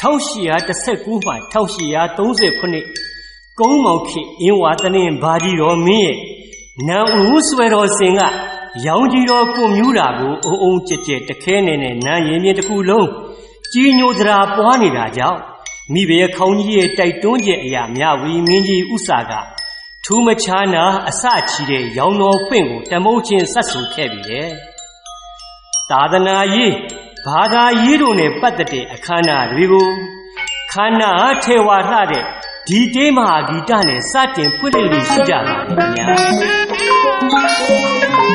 1819မှ1830ခုနှစ်ကုန်းမောင်ခေအင်းဝါသနင်ဘာဒီတော်မင်းရဲ့နံဦးဆွဲတော်စင်ကရောင်ကြီးတော်ကိုမြူးတာကိုအုံအုံကြက်ကြက်တခဲနေနဲ့နံရင်မြင့်တစ်ခုလုံးကြီးညိုသရာပွားနေတာကြောင့်မိဘရဲ့ခေါင်းကြီးရဲ့တိုက်တွန်းချက်အရာမြဝီမင်းကြီးဥစာကထူးမချာနာအစချီတဲ့ရောင်တော်ပွင့်ကိုတမုတ်ချင်းဆက်ဆူခဲ့ပြီလေသာသနာရေး ဘာသာရေးတို့နဲ့ပတ်သက်တဲ့အခမ်းအနားတွေကိုခန္ဓာထေဝါလှတဲ့ဒီတေးမဟာဂီတနဲ့စတင်ဖွင့်လှစ်လို့ရှိကြပါတယ်ခင်ဗျာ။